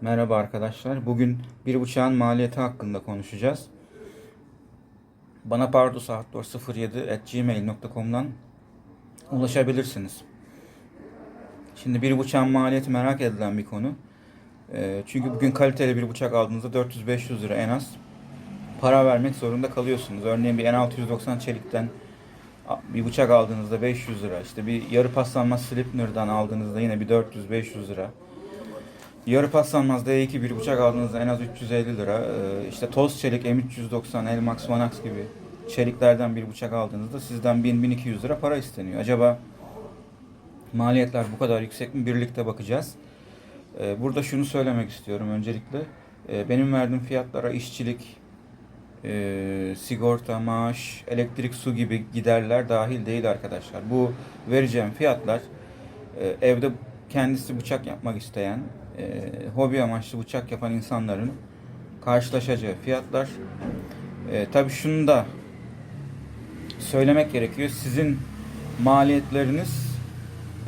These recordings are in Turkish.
Merhaba arkadaşlar. Bugün bir bıçağın maliyeti hakkında konuşacağız. Bana pardusahtor07.gmail.com'dan ulaşabilirsiniz. Şimdi bir bıçağın maliyeti merak edilen bir konu. Ee, çünkü bugün kaliteli bir bıçak aldığınızda 400-500 lira en az para vermek zorunda kalıyorsunuz. Örneğin bir N690 çelikten bir bıçak aldığınızda 500 lira. İşte bir yarı paslanmaz Slipner'dan aldığınızda yine bir 400-500 lira. Yarı paslanmaz D2 bir bıçak aldığınızda en az 350 lira. Ee, işte toz çelik M390, Elmax, Vanax gibi çeliklerden bir bıçak aldığınızda sizden 1000-1200 lira para isteniyor. Acaba maliyetler bu kadar yüksek mi? Birlikte bakacağız. Ee, burada şunu söylemek istiyorum öncelikle. Ee, benim verdiğim fiyatlara işçilik, e, sigorta, maaş, elektrik, su gibi giderler dahil değil arkadaşlar. Bu vereceğim fiyatlar evde kendisi bıçak yapmak isteyen, e, hobi amaçlı bıçak yapan insanların karşılaşacağı fiyatlar. E, Tabii şunu da söylemek gerekiyor. Sizin maliyetleriniz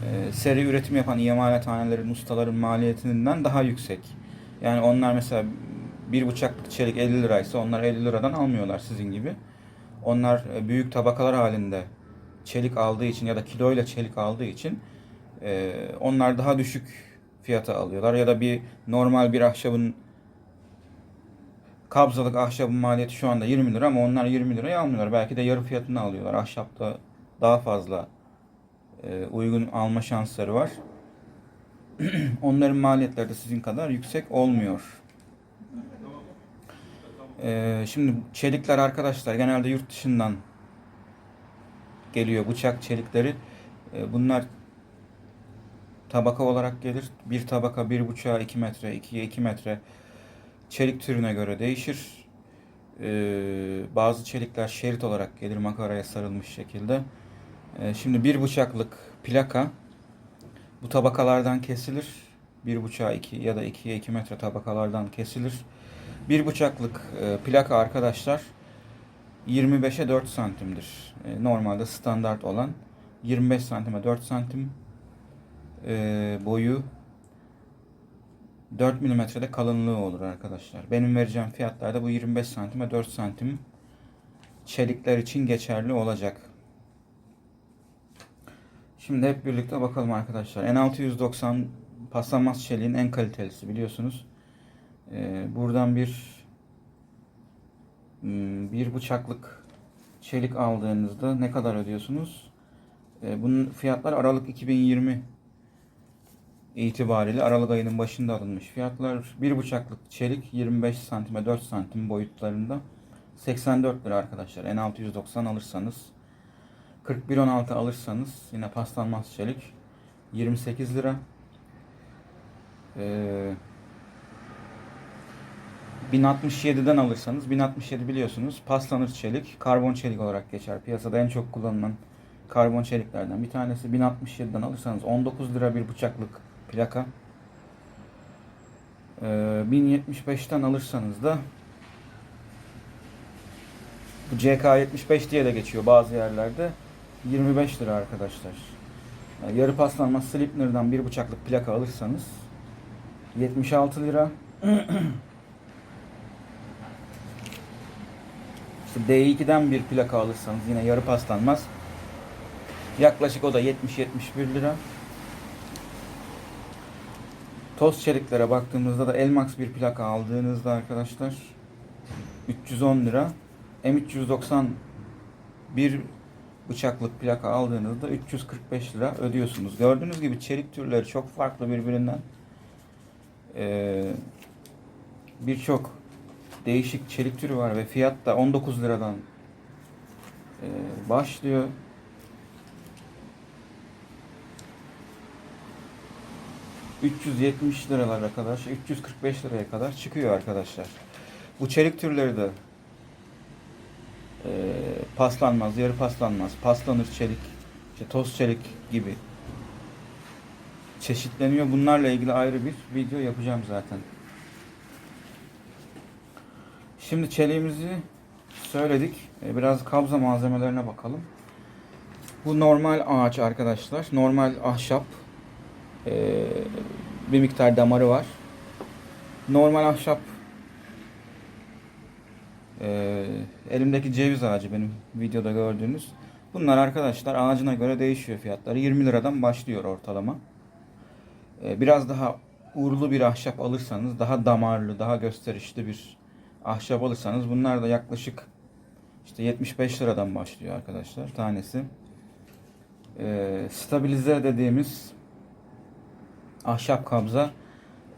e, seri üretim yapan imalathanelerin, ustaların maliyetinden daha yüksek. Yani onlar mesela bir bıçaklık çelik 50 liraysa onlar 50 liradan almıyorlar sizin gibi. Onlar e, büyük tabakalar halinde çelik aldığı için ya da kiloyla çelik aldığı için e, onlar daha düşük fiyata alıyorlar. Ya da bir normal bir ahşabın kabzalık ahşabın maliyeti şu anda 20 lira ama onlar 20 liraya almıyorlar. Belki de yarı fiyatını alıyorlar. Ahşapta daha fazla e, uygun alma şansları var. Onların maliyetleri de sizin kadar yüksek olmuyor. Ee, şimdi çelikler arkadaşlar genelde yurt dışından geliyor bıçak çelikleri. Ee, bunlar tabaka olarak gelir. Bir tabaka bir buçuğa iki metre, ikiye iki metre çelik türüne göre değişir. Ee, bazı çelikler şerit olarak gelir makaraya sarılmış şekilde. Ee, şimdi bir bıçaklık plaka bu tabakalardan kesilir. Bir buçuğa iki ya da ikiye iki metre tabakalardan kesilir. Bir bıçaklık e, plaka arkadaşlar 25'e 4 santimdir. E, normalde standart olan 25 santime 4 santim e, boyu 4 milimetrede kalınlığı olur arkadaşlar. Benim vereceğim fiyatlarda bu 25 santime 4 santim çelikler için geçerli olacak. Şimdi hep birlikte bakalım arkadaşlar. N690 paslanmaz çeliğin en kalitelisi biliyorsunuz. Ee, buradan bir hmm, bir bıçaklık çelik aldığınızda ne kadar ödüyorsunuz? Ee, bunun fiyatlar Aralık 2020 itibariyle Aralık ayının başında alınmış fiyatlar. Bir bıçaklık çelik 25 santime 4 santim boyutlarında 84 lira arkadaşlar. N690 alırsanız 4116 alırsanız yine paslanmaz çelik 28 lira. Ee, 1067'den alırsanız 1067 biliyorsunuz paslanır çelik, karbon çelik olarak geçer. Piyasada en çok kullanılan karbon çeliklerden bir tanesi. 1067'den alırsanız 19 lira bir bıçaklık plaka. Ee, 1075'ten alırsanız da bu CK75 diye de geçiyor bazı yerlerde. 25 lira arkadaşlar. Yani yarı paslanmaz Slipner'dan bir bıçaklık plaka alırsanız 76 lira. İşte D2'den bir plaka alırsanız yine yarı paslanmaz. Yaklaşık o da 70-71 lira. Toz çeliklere baktığımızda da Elmax bir plaka aldığınızda arkadaşlar 310 lira. M390 bir bıçaklık plaka aldığınızda 345 lira ödüyorsunuz. Gördüğünüz gibi çelik türleri çok farklı birbirinden. Ee, Birçok değişik çelik türü var ve fiyat da 19 liradan e, başlıyor. ...370 liralara kadar, 345 liraya kadar çıkıyor arkadaşlar. Bu çelik türleri de e, paslanmaz, yarı paslanmaz, paslanır çelik, işte toz çelik gibi çeşitleniyor. Bunlarla ilgili ayrı bir video yapacağım zaten. Şimdi çeliğimizi söyledik. E, Biraz kabza malzemelerine bakalım. Bu normal ağaç arkadaşlar. Normal ahşap. E, Bir miktar damarı var. normal ahşap e, elimdeki ceviz ağacı benim videoda gördüğünüz. Bunlar arkadaşlar ağacına göre değişiyor fiyatları. 20 liradan başlıyor ortalama. E, biraz daha uğurlu bir ahşap alırsanız, daha damarlı, daha gösterişli bir ahşap alırsanız bunlar da yaklaşık işte 75 liradan başlıyor arkadaşlar tanesi. E, stabilize dediğimiz ahşap kabza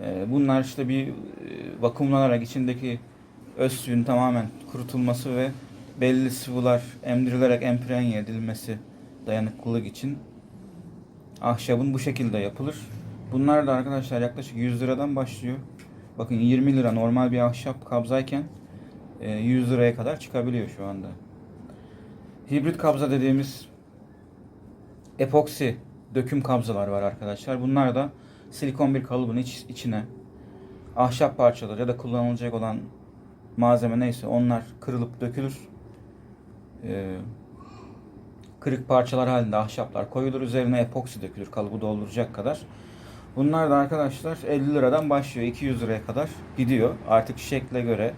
e, bunlar işte bir e, vakumlanarak içindeki öz suyun tamamen kurutulması ve belli sıvılar emdirilerek emprenye edilmesi dayanıklılık için ahşabın bu şekilde yapılır. Bunlar da arkadaşlar yaklaşık 100 liradan başlıyor. Bakın 20 lira normal bir ahşap kabzayken e, 100 liraya kadar çıkabiliyor şu anda. Hibrit kabza dediğimiz epoksi döküm kabzalar var arkadaşlar. Bunlar da silikon bir kalıbın iç, içine ahşap parçaları ya da kullanılacak olan malzeme neyse onlar kırılıp dökülür. Ee, kırık parçalar halinde ahşaplar koyulur. Üzerine epoksi dökülür kalıbı dolduracak kadar. Bunlar da arkadaşlar 50 liradan başlıyor. 200 liraya kadar gidiyor. Artık şekle göre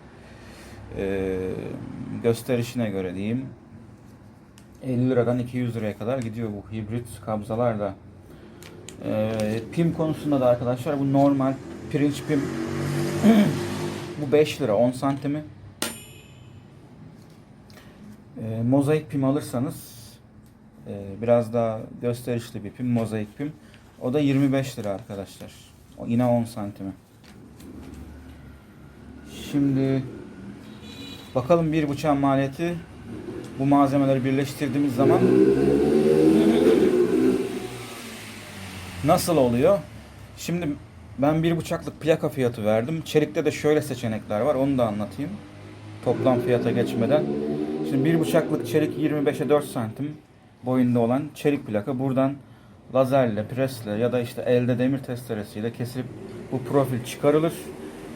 e, gösterişine göre diyeyim. 50 liradan 200 liraya kadar gidiyor bu hibrit kabzalar da. Ee, pim konusunda da arkadaşlar bu normal pirinç pim bu 5 lira 10 santimi. Ee, mozaik pim alırsanız e, biraz daha gösterişli bir pim mozaik pim. O da 25 lira arkadaşlar. O yine 10 santimi. Şimdi bakalım bir bıçağın maliyeti bu malzemeleri birleştirdiğimiz zaman nasıl oluyor? Şimdi ben bir bıçaklık plaka fiyatı verdim. Çelikte de şöyle seçenekler var. Onu da anlatayım. Toplam fiyata geçmeden. Şimdi bir bıçaklık çelik 25'e 4 santim boyunda olan çelik plaka. Buradan lazerle, presle ya da işte elde demir testeresiyle kesilip bu profil çıkarılır.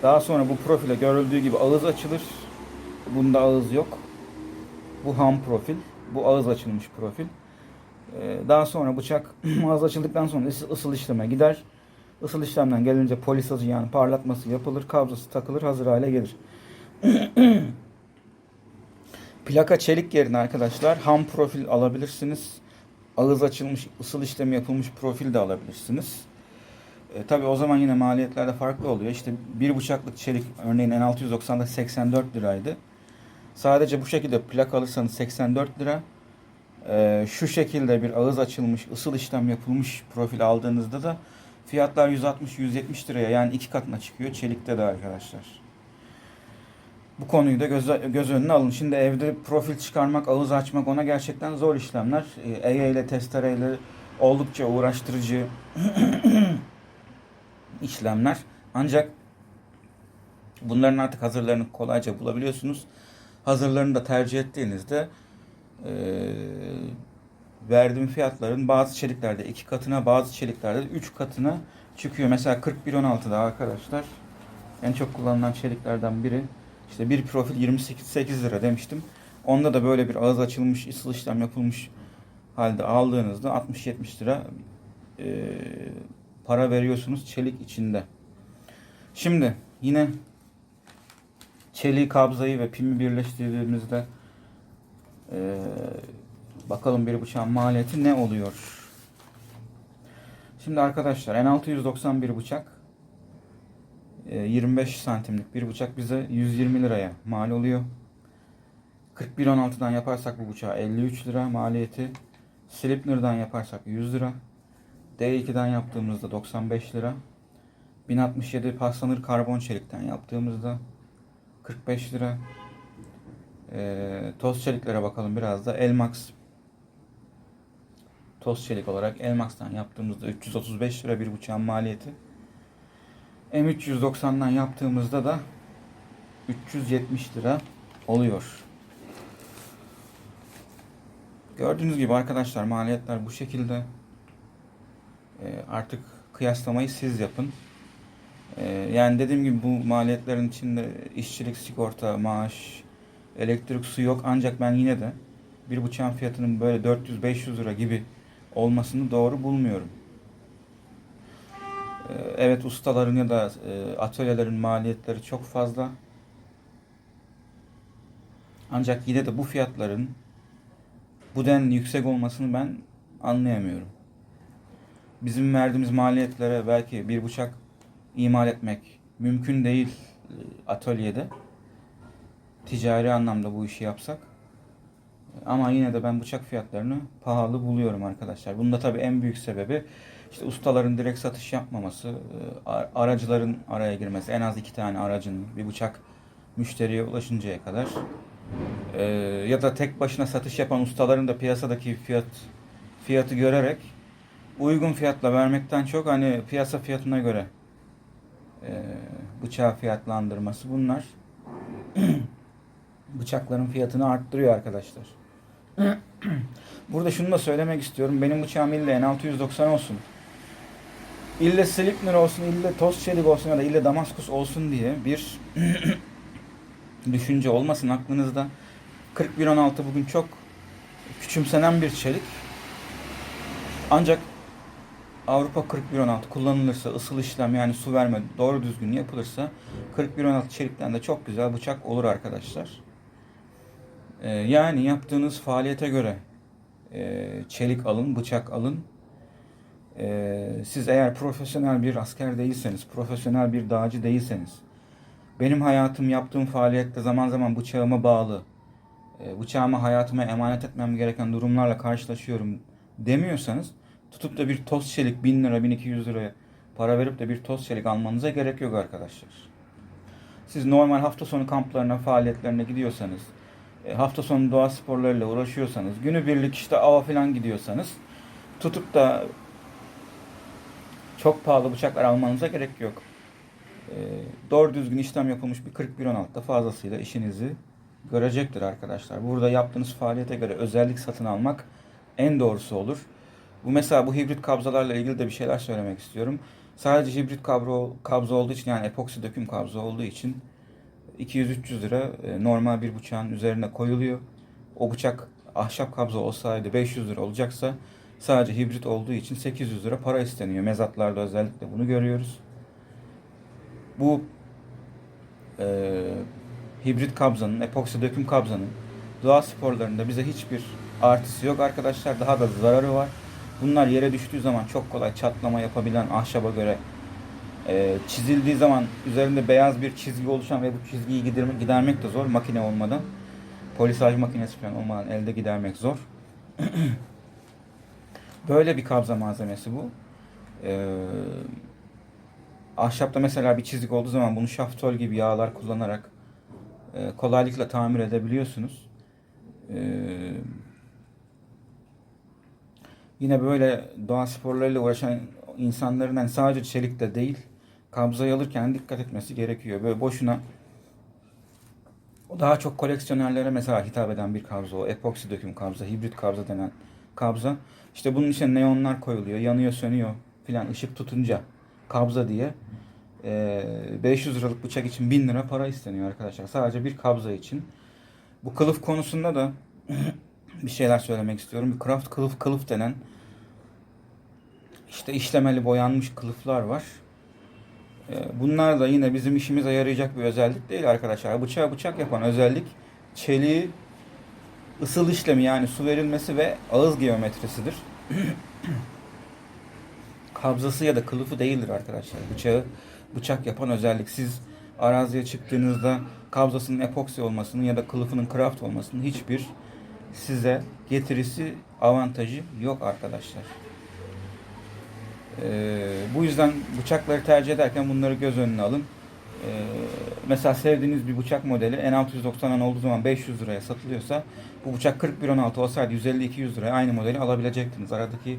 Daha sonra bu profile görüldüğü gibi ağız açılır. Bunda ağız yok. Bu ham profil. Bu ağız açılmış profil. Ee, Daha sonra bıçak ağız açıldıktan sonra ısı- ısıl işleme gider. Isıl işlemden gelince polisajı yani parlatması yapılır. Kabzası takılır. Hazır hale gelir. Plaka çelik yerine arkadaşlar ham profil alabilirsiniz. Ağız açılmış, ısıl işlemi yapılmış profil de alabilirsiniz. E, tabii o zaman yine maliyetler de farklı oluyor. İşte bir bıçaklık çelik örneğin N690'da 84 liraydı. Sadece bu şekilde plak alırsanız 84 lira. Ee, şu şekilde bir ağız açılmış, ısıl işlem yapılmış profil aldığınızda da fiyatlar 160-170 liraya yani iki katına çıkıyor çelikte de arkadaşlar. Bu konuyu da göz, göz önüne alın. Şimdi evde profil çıkarmak, ağız açmak ona gerçekten zor işlemler. Eye ile testereyle oldukça uğraştırıcı işlemler. Ancak bunların artık hazırlarını kolayca bulabiliyorsunuz. Hazırlarını da tercih ettiğinizde e, verdiğim fiyatların bazı çeliklerde iki katına bazı çeliklerde de üç katına çıkıyor. Mesela 4116'da arkadaşlar en çok kullanılan çeliklerden biri işte bir profil 28 lira demiştim. Onda da böyle bir ağız açılmış, ısıl işlem yapılmış halde aldığınızda 60-70 lira e, para veriyorsunuz çelik içinde. Şimdi yine çeliği, kabzayı ve pimi birleştirdiğimizde ee, bakalım bir bıçağın maliyeti ne oluyor? Şimdi arkadaşlar N691 bıçak e, 25 santimlik bir bıçak bize 120 liraya mal oluyor. 4116'dan yaparsak bu bıçağı 53 lira maliyeti. Slipner'dan yaparsak 100 lira. D2'den yaptığımızda 95 lira. 1067 paslanır karbon çelikten yaptığımızda 45 lira. Ee, toz çeliklere bakalım biraz da. Elmax toz çelik olarak Elmax'tan yaptığımızda 335 lira bir bıçağın maliyeti. M390'dan yaptığımızda da 370 lira oluyor. Gördüğünüz gibi arkadaşlar maliyetler bu şekilde. Ee, artık kıyaslamayı siz yapın. Ee, yani dediğim gibi bu maliyetlerin içinde işçilik, sigorta, maaş, elektrik, su yok. Ancak ben yine de bir bıçağın fiyatının böyle 400-500 lira gibi olmasını doğru bulmuyorum. Ee, Evet ustaların ya da e, atölyelerin maliyetleri çok fazla. Ancak yine de bu fiyatların bu denli yüksek olmasını ben anlayamıyorum. Bizim verdiğimiz maliyetlere belki bir bıçak imal etmek mümkün değil e, atölyede. Ticari anlamda bu işi yapsak. Ama yine de ben bıçak fiyatlarını pahalı buluyorum arkadaşlar. Bunda tabii en büyük sebebi işte ustaların direkt satış yapmaması, e, ar- aracıların araya girmesi. En az iki tane aracın bir bıçak müşteriye ulaşıncaya kadar. E, ya da tek başına satış yapan ustaların da piyasadaki fiyat fiyatı görerek uygun fiyatla vermekten çok hani piyasa fiyatına göre e, bıçağı fiyatlandırması bunlar bıçakların fiyatını arttırıyor arkadaşlar. Burada şunu da söylemek istiyorum. Benim bıçağım ille N690 olsun. İlle Slipner olsun, ille toz çelik olsun ya da ille Damaskus olsun diye bir düşünce olmasın aklınızda. 4116 bugün çok küçümsenen bir çelik. Ancak Avrupa 4116 kullanılırsa, ısıl işlem yani su verme doğru düzgün yapılırsa 4116 çelikten de çok güzel bıçak olur arkadaşlar. Ee, yani yaptığınız faaliyete göre e, çelik alın, bıçak alın. Ee, siz eğer profesyonel bir asker değilseniz, profesyonel bir dağcı değilseniz, benim hayatım yaptığım faaliyette zaman zaman bıçağıma bağlı, e, bıçağımı hayatıma emanet etmem gereken durumlarla karşılaşıyorum demiyorsanız, tutup da bir toz çelik 1000 lira, 1200 liraya para verip de bir toz çelik almanıza gerek yok arkadaşlar. Siz normal hafta sonu kamplarına, faaliyetlerine gidiyorsanız, hafta sonu doğa sporlarıyla uğraşıyorsanız, günübirlik işte ava falan gidiyorsanız tutup da çok pahalı bıçaklar almanıza gerek yok. E, doğru düzgün işlem yapılmış bir 4116'da fazlasıyla işinizi görecektir arkadaşlar. Burada yaptığınız faaliyete göre özellik satın almak en doğrusu olur. Bu mesela bu hibrit kabzalarla ilgili de bir şeyler söylemek istiyorum. Sadece hibrit kablo, kabza olduğu için yani epoksi döküm kabza olduğu için 200-300 lira e, normal bir bıçağın üzerine koyuluyor. O bıçak ahşap kabza olsaydı 500 lira olacaksa sadece hibrit olduğu için 800 lira para isteniyor. Mezatlarda özellikle bunu görüyoruz. Bu e, hibrit kabzanın, epoksi döküm kabzanın doğa sporlarında bize hiçbir artısı yok arkadaşlar. Daha da zararı var. Bunlar yere düştüğü zaman çok kolay çatlama yapabilen ahşaba göre e, çizildiği zaman üzerinde beyaz bir çizgi oluşan ve bu çizgiyi gidermek, gidermek de zor makine olmadan. Polisaj makinesi falan olmadan elde gidermek zor. Böyle bir kabza malzemesi bu. Ee, ahşapta mesela bir çizik olduğu zaman bunu şaftol gibi yağlar kullanarak e, kolaylıkla tamir edebiliyorsunuz. Ee, yine böyle doğa sporlarıyla uğraşan insanların hani sadece çelikte değil kabzayı alırken dikkat etmesi gerekiyor. Böyle boşuna daha çok koleksiyonerlere mesela hitap eden bir kabza o. Epoksi döküm kabza, hibrit kabza denen kabza. İşte bunun içine neonlar koyuluyor. Yanıyor, sönüyor filan ışık tutunca kabza diye. Ee, 500 liralık bıçak için 1000 lira para isteniyor arkadaşlar. Sadece bir kabza için. Bu kılıf konusunda da bir şeyler söylemek istiyorum. Bir craft kılıf kılıf denen işte işlemeli boyanmış kılıflar var. Ee, Bunlar da yine bizim işimize yarayacak bir özellik değil arkadaşlar. Bıçağı bıçak yapan özellik çeliği ısıl işlemi yani su verilmesi ve ağız geometrisidir. Kabzası ya da kılıfı değildir arkadaşlar. Bıçağı bıçak yapan özellik. Siz araziye çıktığınızda kabzasının epoksi olmasının ya da kılıfının craft olmasının hiçbir size getirisi avantajı yok arkadaşlar. Ee, bu yüzden bıçakları tercih ederken bunları göz önüne alın. Ee, mesela sevdiğiniz bir bıçak modeli N690'dan olduğu zaman 500 liraya satılıyorsa bu bıçak 4116 olsaydı 150-200 liraya aynı modeli alabilecektiniz. Aradaki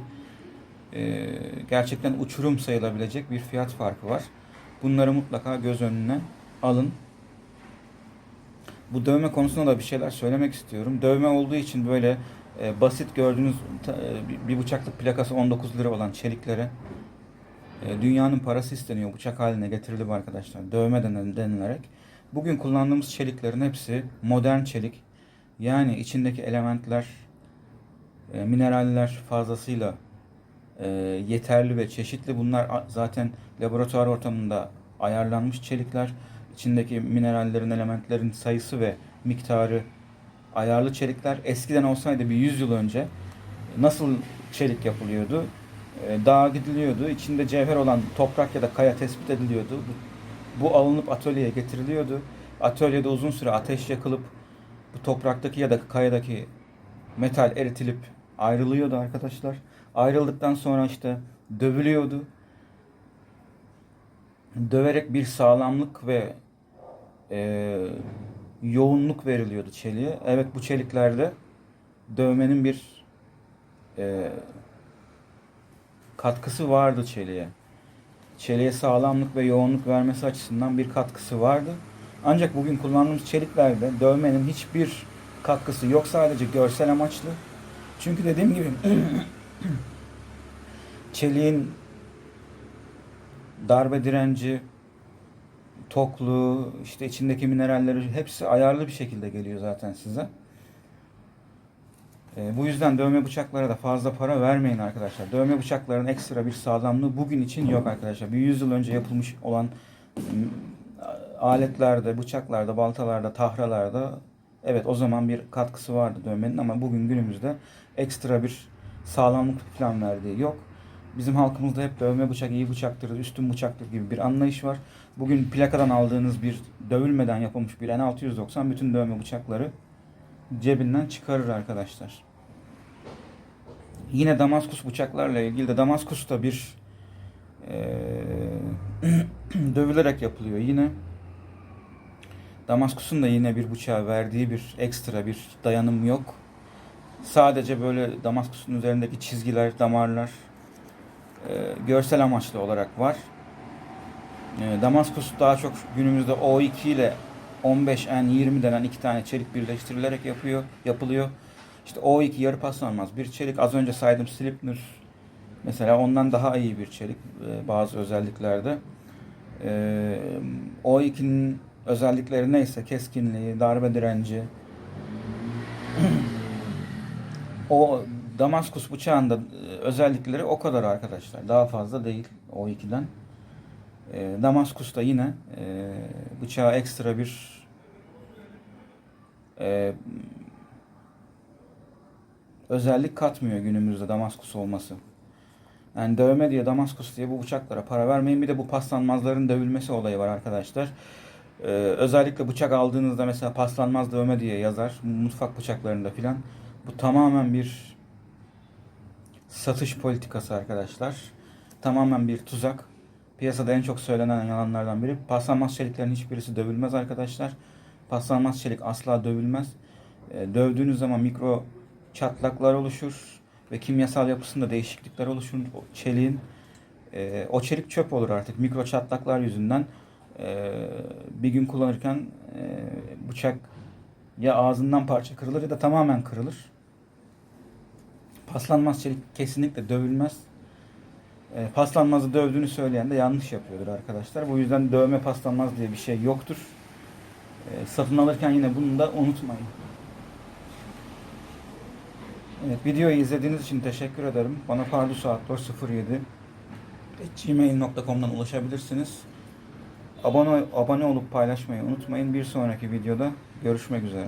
e, gerçekten uçurum sayılabilecek bir fiyat farkı var. Bunları mutlaka göz önüne alın. Bu dövme konusunda da bir şeyler söylemek istiyorum. Dövme olduğu için böyle e, basit gördüğünüz e, bir- bıçaklık plakası 19 lira olan çeliklere e, dünyanın parası isteniyor. Bıçak haline getirildi arkadaşlar. Dövme denilerek. Bugün kullandığımız çeliklerin hepsi modern çelik. Yani içindeki elementler, e, mineraller fazlasıyla e, yeterli ve çeşitli. Bunlar zaten laboratuvar ortamında ayarlanmış çelikler. İçindeki minerallerin, elementlerin sayısı ve miktarı ayarlı çelikler. Eskiden olsaydı bir 100 yıl önce nasıl çelik yapılıyordu? E, dağa gidiliyordu. İçinde cevher olan toprak ya da kaya tespit ediliyordu. Bu, bu alınıp atölyeye getiriliyordu. Atölyede uzun süre ateş yakılıp bu topraktaki ya da kayadaki metal eritilip ayrılıyordu arkadaşlar. Ayrıldıktan sonra işte dövülüyordu. Döverek bir sağlamlık ve e, yoğunluk veriliyordu çeliğe. Evet bu çeliklerde dövmenin bir e, katkısı vardı çeliğe. Çeliğe sağlamlık ve yoğunluk vermesi açısından bir katkısı vardı. Ancak bugün kullandığımız çeliklerde dövmenin hiçbir katkısı yok sadece görsel amaçlı. Çünkü dediğim gibi çeliğin darbe direnci, tokluğu, işte içindeki mineralleri hepsi ayarlı bir şekilde geliyor zaten size. E, bu yüzden dövme bıçaklara da fazla para vermeyin arkadaşlar. Dövme bıçakların ekstra bir sağlamlığı bugün için yok arkadaşlar. Bir 100 yıl önce yapılmış olan m, aletlerde, bıçaklarda, baltalarda, tahralarda evet o zaman bir katkısı vardı dövmenin ama bugün günümüzde ekstra bir sağlamlık falan verdiği yok. Bizim halkımızda hep dövme bıçak iyi bıçaktır, üstün bıçaktır gibi bir anlayış var. Bugün plakadan aldığınız bir dövülmeden yapılmış bir N690 bütün dövme bıçakları cebinden çıkarır arkadaşlar. Yine Damaskus bıçaklarla ilgili de Damaskus da bir eee, dövülerek yapılıyor yine. Damaskus'un da yine bir bıçağa verdiği bir ekstra bir dayanım yok. Sadece böyle Damaskus'un üzerindeki çizgiler, damarlar görsel amaçlı olarak var. Eee, Damaskus daha çok günümüzde O2 ile 15N20 denen iki tane çelik birleştirilerek yapıyor, yapılıyor. İşte O2 yarı paslanmaz bir çelik. Az önce saydım Slipner mesela ondan daha iyi bir çelik e, bazı özelliklerde. E, O2'nin özellikleri neyse keskinliği, darbe direnci. o Damaskus bıçağında e, özellikleri o kadar arkadaşlar. Daha fazla değil O2'den. E, Damaskus da yine e, bıçağa ekstra bir e, özellik katmıyor günümüzde Damaskus olması. Yani dövme diye Damaskus diye bu bıçaklara para vermeyin. Bir de bu paslanmazların dövülmesi olayı var arkadaşlar. Ee, özellikle bıçak aldığınızda mesela paslanmaz dövme diye yazar. Mutfak bıçaklarında filan. Bu tamamen bir satış politikası arkadaşlar. Tamamen bir tuzak. Piyasada en çok söylenen yalanlardan biri. Paslanmaz çeliklerin hiçbirisi dövülmez arkadaşlar. Paslanmaz çelik asla dövülmez. Ee, dövdüğünüz zaman mikro çatlaklar oluşur ve kimyasal yapısında değişiklikler oluşur çeliğin. Ee, o çelik çöp olur artık mikro çatlaklar yüzünden. Ee, bir gün kullanırken e, bıçak ya ağzından parça kırılır ya da tamamen kırılır. Paslanmaz çelik kesinlikle dövülmez. E, paslanmazı dövdüğünü söyleyen de yanlış yapıyordur arkadaşlar. Bu yüzden dövme paslanmaz diye bir şey yoktur. E, satın alırken yine bunu da unutmayın. Evet, videoyu izlediğiniz için teşekkür ederim. Bana pardusaatler07 gmail.com'dan ulaşabilirsiniz. Abone, abone olup paylaşmayı unutmayın. Bir sonraki videoda görüşmek üzere.